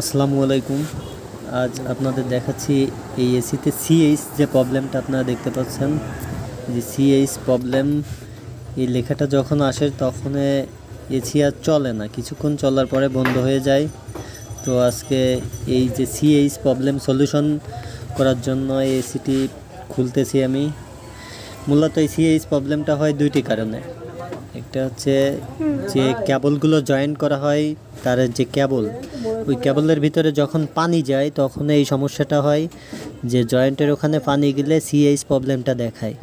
আসসালামু আলাইকুম। আজ আপনাদের দেখাচ্ছি এই এসিতে সিএইচ যে প্রবলেমটা আপনারা দেখতে পাচ্ছেন। যে সিএইচ প্রবলেম এই লেখাটা যখন আসে তখন এসি আর চলে না। কিছুক্ষণ চলার পরে বন্ধ হয়ে যায়। তো আজকে এই যে সিএইচ প্রবলেম সলিউশন করার জন্য এই এসিটি খুলতেছি আমি। মূলত এই সিএইচ প্রবলেমটা হয় দুইটি কারণে। একটা হচ্ছে যে ক্যাবলগুলো জয়েন করা হয়, তার যে ক্যাবল, ওই ক্যাবলের ভিতরে যখন পানি যায়, তখন এই সমস্যাটা হয় যে জয়েন্টের ওখানে পানি গেলে সিএইচ প্রবলেমটা দেখায়।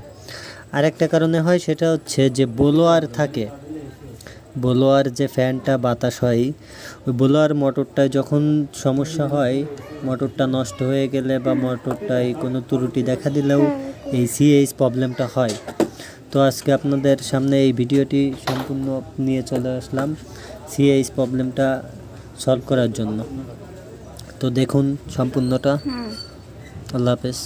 আরেকটা কারণে হয়, সেটা হচ্ছে যে বোলোয়ার থাকে, বোলোয়ার যে ফ্যানটা বাতাস হয়, ওই বোলোয়ার মোটরটায় যখন সমস্যা হয়, মোটরটা নষ্ট হয়ে গেলে বা মোটরটায় কোনো ত্রুটি দেখা দিলেও এই সিএইচ প্রবলেমটা হয়। তো আজকে আপনাদের সামনে এই ভিডিওটি সম্পূর্ণ নিয়ে চলে আসলাম সিএইচ প্রবলেমটা সলভ করার জন্য। তো দেখুন সম্পূর্ণটা। আল্লাহ হাফেজ।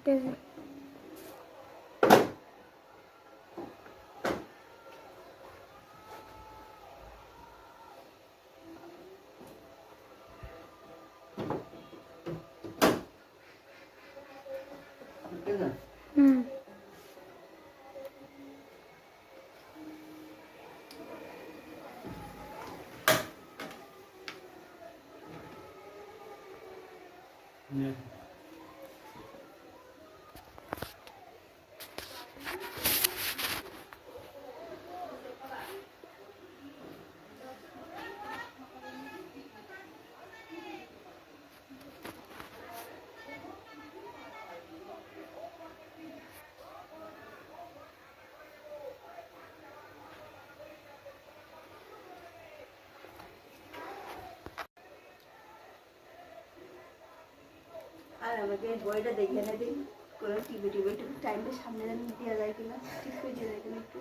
ってる。うん。Yeah. আমাকে বইটা দেখে না দিন কোনো টিভি টিভি একটু টাইমটা সামনে দেওয়া যায় কিনা, ঠিক করে যায় কিনা একটু।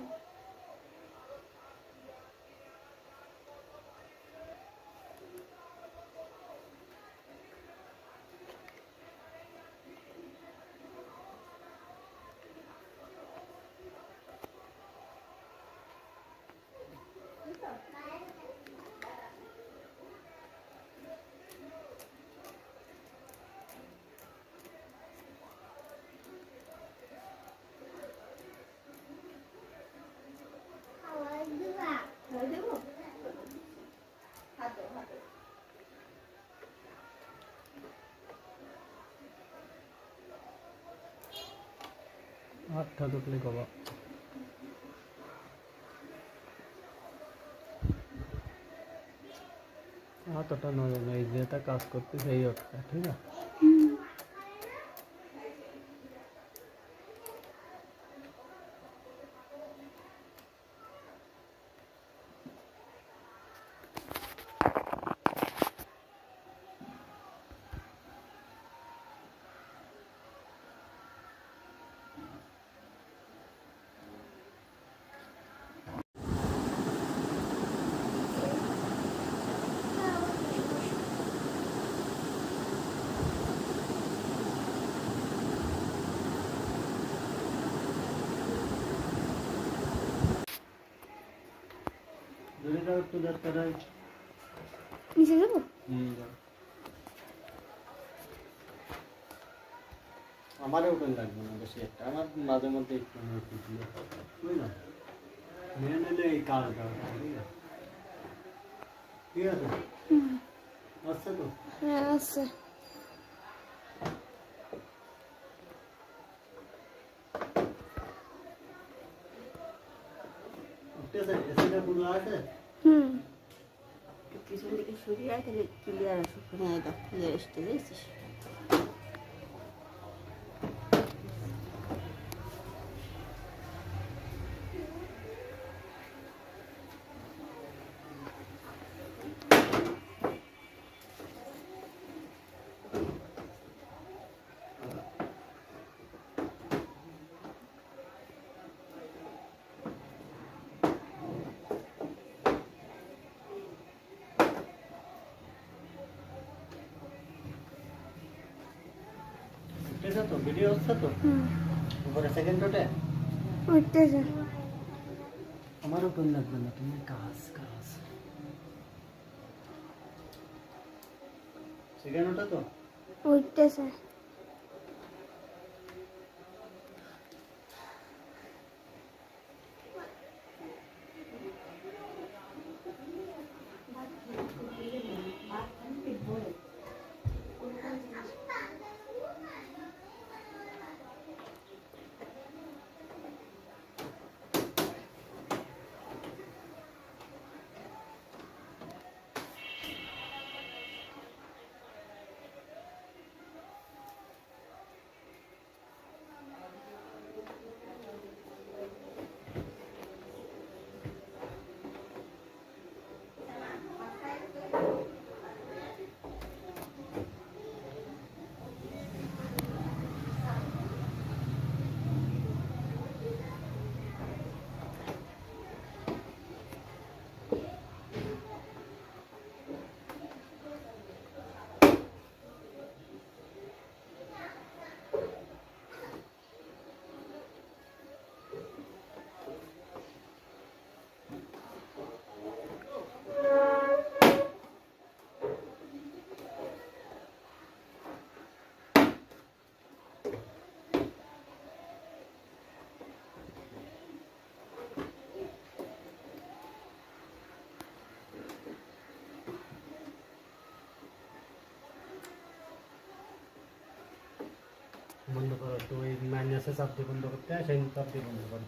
আটটা ঢুকলে কবা অতটা নয় না এই যেটা কাজ করতে সেই অতটা ঠিক আছে? ఇప్పుడు చెప్తారా నీ చదువు আমার ওখানে লাগবে না বেশি একটা আমার মাঝে মধ্যে একটু বুঝলাম মেন হলে এই কাজটা ঠিক আছে আসছে তো হ্যাঁ আসছে ঠিক আছে এসিটা কোনো আছে হুম। পিছন দিকে সরিয়ে আয় তাহলে ক্লিয়ার আছে ক্লিয়ার আসতে গেছিস উঠতেছে তো? ভিডিও হচ্ছে তো? উপরে সেকেন্ড রোটে উঠতেছে। আমার উপর লাগবে না তুমি কাজ কাজ। সেকেন্ড ওটা তো? উঠতেছে। বন্ধ করো, তো এই মাইনাসে চাপ দিয়ে বন্ধ করতে হয়, সেই চাপ দিয়ে বন্ধ করো।